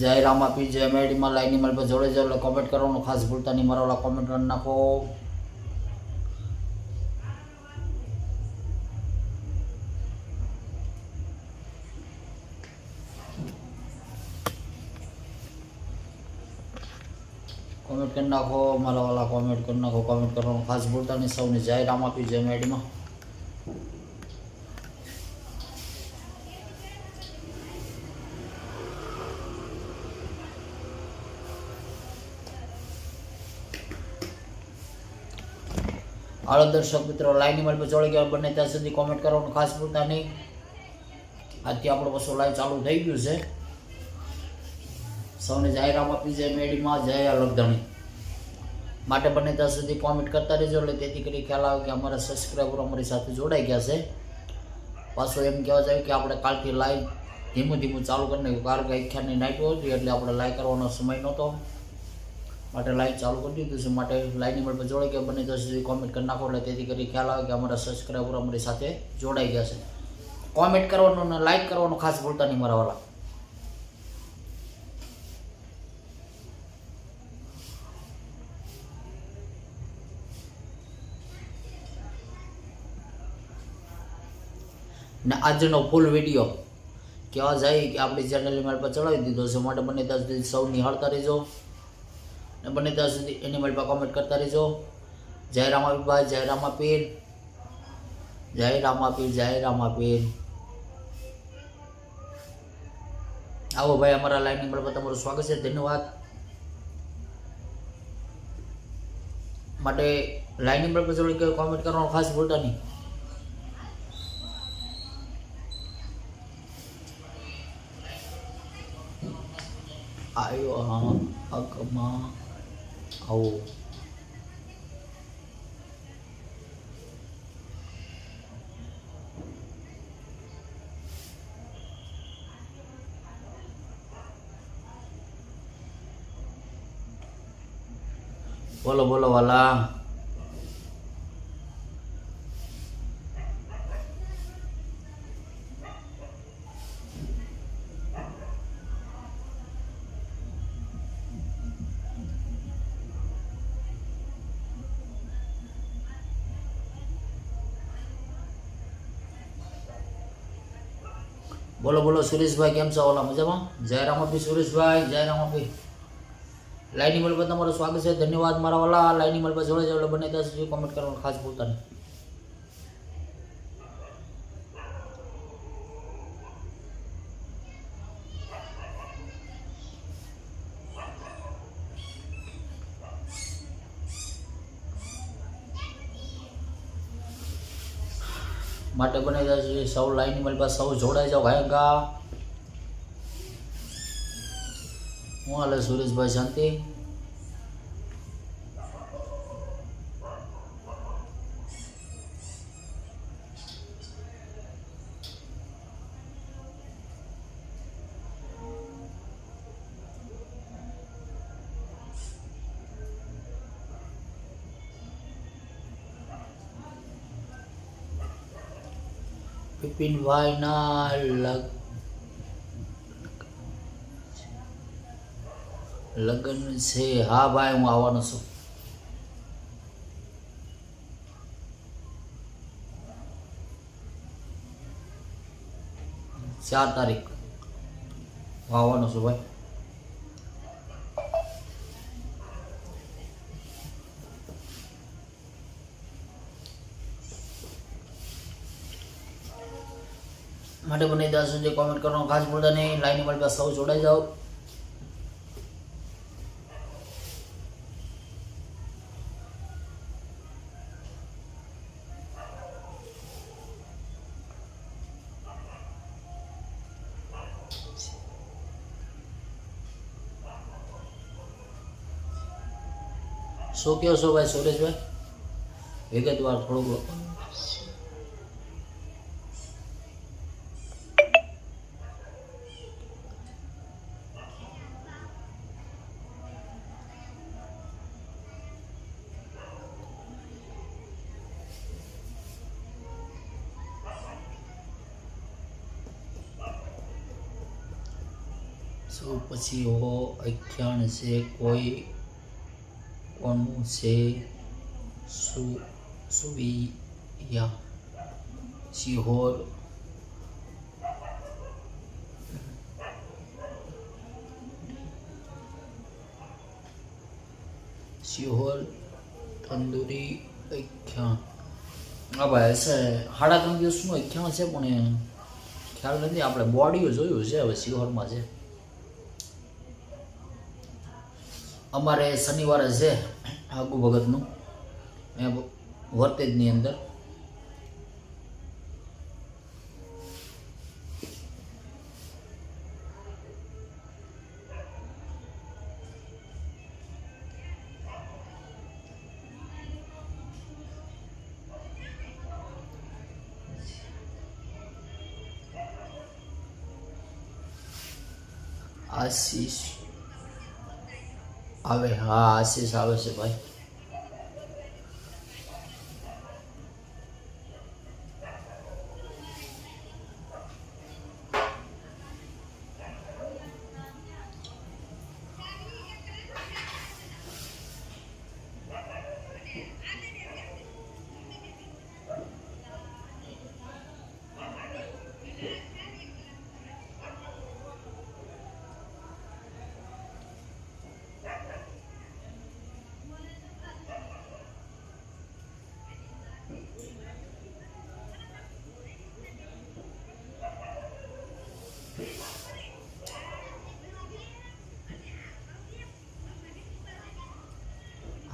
જય રામ આપી જય મેડીમાં લાઈની મારી પર જોડે જોડે કોમેન્ટ કરવાનું ખાસ ભૂલતા નહીં, મારા કોમેન્ટ કરી નાખો. કોમેન્ટ કરી નાખો, મારા વાલા કોમેન્ટ કરી નાખો કોમેન્ટ કરવાનું ખાસ ભૂલતા નહીં, સૌને જય રામ આપી જય મેડીમાં હાલો દર્શક મિત્રો લાઈનની મારી પર જોડી ગયા બને ત્યાં સુધી કોમેન્ટ કરવાનું ખાસ ભૂલતા નહીં. આજથી આપણો બસો લાઈવ ચાલુ થઈ ગયું છે. સૌને જાહેરામ રામ આપી, જય મેડીમાં, જય અલગધણી માટે બને ત્યાં સુધી કોમેન્ટ કરતા રહેજો એટલે તેથી કરી ખ્યાલ આવે કે અમારા સબસ્ક્રાઈબર અમારી સાથે જોડાઈ ગયા છે. પાછું એમ કહેવા જાય કે આપણે કાલથી લાઈવ ધીમું ધીમું ચાલુ કરીને કારણ કે અખ્યારની નાઇટ હતી એટલે આપણે લાઈવ કરવાનો સમય નહોતો. માટે લાઈવ ચાલુ કરી દીધું છે. માટે લાઈવની પર જોડે ગયા. બને ત્યાં સુધી કોમેન્ટ કરી નાખો. એટલે તેથી કરી ખ્યાલ આવે કે અમારા સબસ્ક્રાઈબર અમારી સાથે જોડાઈ ગયા છે. કોમેન્ટ કરવાનું અને લાઈક કરવાનું ખાસ ભૂલતા નહીં મારા વાળા ને આજનો ફૂલ વીડિયો કહેવા જાય કે આપણી ચેનલની મારી પર ચડાવી દીધો છે. માટે બને ત્યાં સુધી સૌ નિહાળતા રહેજો. ને બને ત્યાં સુધી એની મારી કોમેન્ટ કરતા રહેજો. જય રામાભાઈ જય રામા પીર જય રામા પીર જય રામા પીર આવો ભાઈ, અમારા લાઈન નંબર પર તમારું સ્વાગત છે. ધન્યવાદ. માટે લાઈન નંબર પર જોડે કોમેન્ટ કરવાનું ખાસ ભૂલતા નહીં. આવ્યો હા અગમાં આવો બોલો બોલો વાલા બોલો બોલો, સુરેશભાઈ, કેમ છો? ઓલા મજામાં? જય રામાભી સુરેશભાઈ જય રામાભી લાઈની મલબા તમારું સ્વાગત છે. ધન્યવાદ મારા ઓલા. લાઈની મલબા જોડે જોડે બને સુધી કોમેન્ટ કરવાનું ખાસ ભૂલતા માટે બને સુધી સૌ લાઈન મલ પર સૌ જોડાઈ જાઓ ગાયકા હું હાલે સુરેશભાઈ શાંતિ? બિપિનભાઈ ના લગ લગ્ન છે હા ભાઈ હું આવવાનો છું ચાર તારીખ હું આવવાનો છું ભાઈ માટે મને ત્યાં સુધી કોમેન્ટ કરવાનું ખાસ ભૂલતા નહીં. લાઈન પર સૌ જોડાઈ જાઓ. શું કહો છો ભાઈ, સુરેશભાઈ? વિગતવાર થોડુંક શું પછી હો અખ્યાણ છે. કોઈ કોનું છે? સુ સુવિયા સિહોર સિહોર તંદુરી અખ્યાણ હા ભાઈ સાડા ત્રણ દિવસનું અખ્યાણ છે, પણ ખ્યાલ નથી. આપણે બોડીઓ જોયું છે, હવે સિહોરમાં છે. અમારે શનિવારે છે આગુ ભગતનું. એ વર્તેજની અંદર. આશીષ આવે. હા આશીષ આવે છે ભાઈ.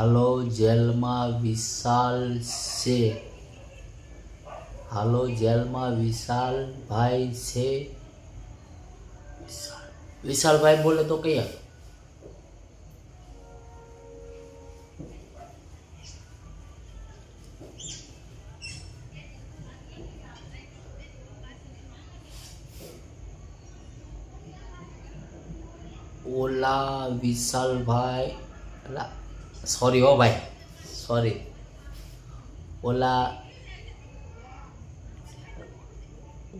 હાલો જેલમાં વિશાલ છે હાલો જેલમાં વિશાલ ભાઈ છે વિશાલભાઈ બોલે તો કયા ઓલા વિશાલભાઈ સોરી હો ભાઈ સોરી ઓલા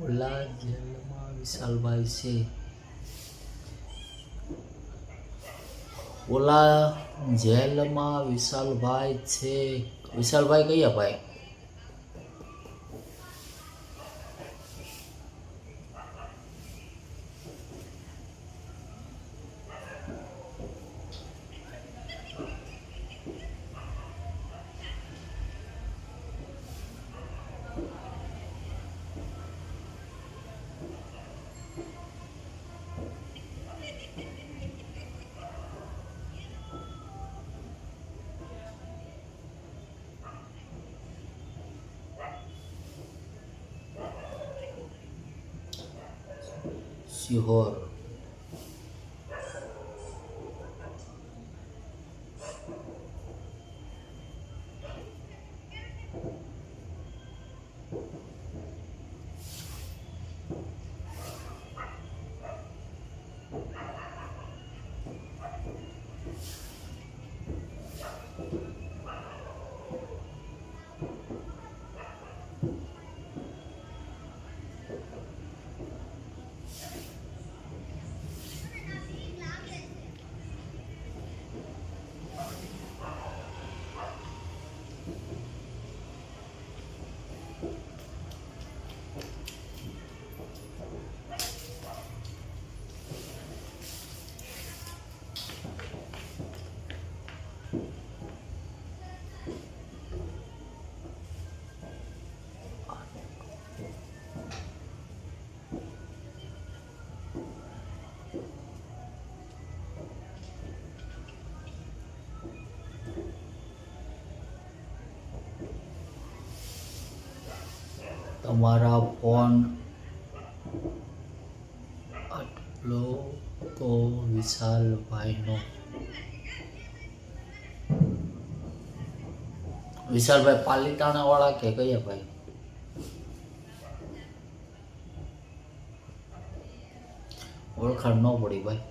ઓલા જેલમાં વિશાલભાઈ છે ઓલા જેલમાં વિશાલભાઈ છે વિશાલભાઈ કયા ભાઈ સિહોર તમારા ફોન આટલો તો વિશાલભાઈનો વિશાલભાઈ પાલીતાણા વાળા કે કયા ભાઈ? ઓળખાણ ન પડી ભાઈ.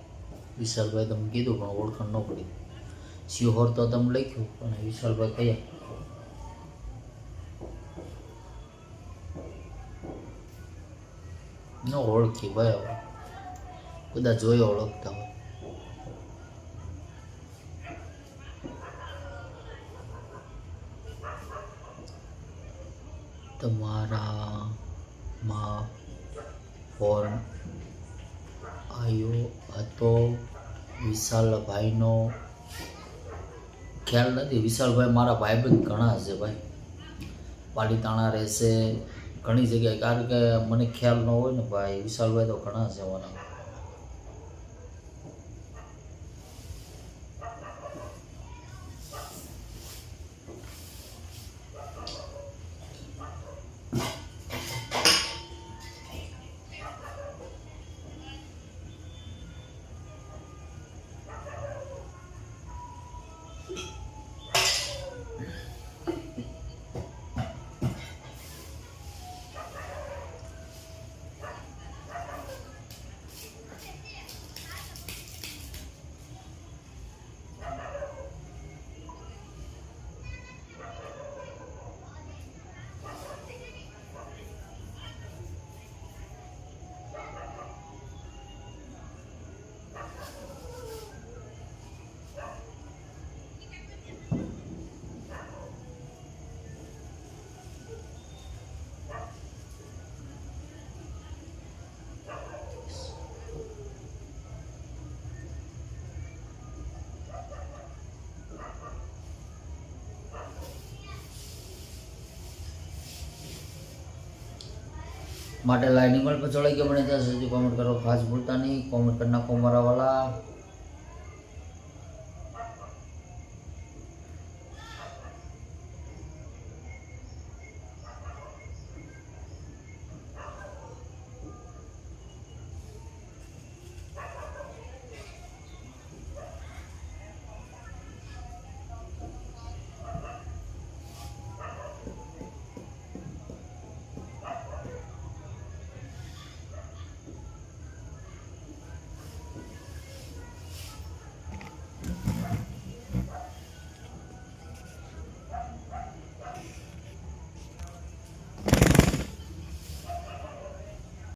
વિશાલભાઈ તમે કીધું પણ ઓળખાણ ન પડી. સિહોર તો તમે લખ્યું, પણ વિશાલભાઈ કયા? ન ઓળખી ભાઈ બધા જોઈ ઓળખતા હોય. તમારામાં ફોન આવ્યો હતો વિશાલભાઈનો ખ્યાલ નથી. વિશાલભાઈ મારા ભાઈબંધ ઘણા છે ભાઈ. પાલીતાણા રહેશે ઘણી જગ્યાએ કારણ કે મને ખ્યાલ ન હોય ને ભાઈ વિશાલભાઈ તો ઘણા છે મારા માટે લાઈનિંગ પર ચડાઈ ગયો. મને ત્યાં સુધી કોમેન્ટ કરો ખાસ ભૂલતા નહીં. કોમેન્ટ કરી નાખો મારા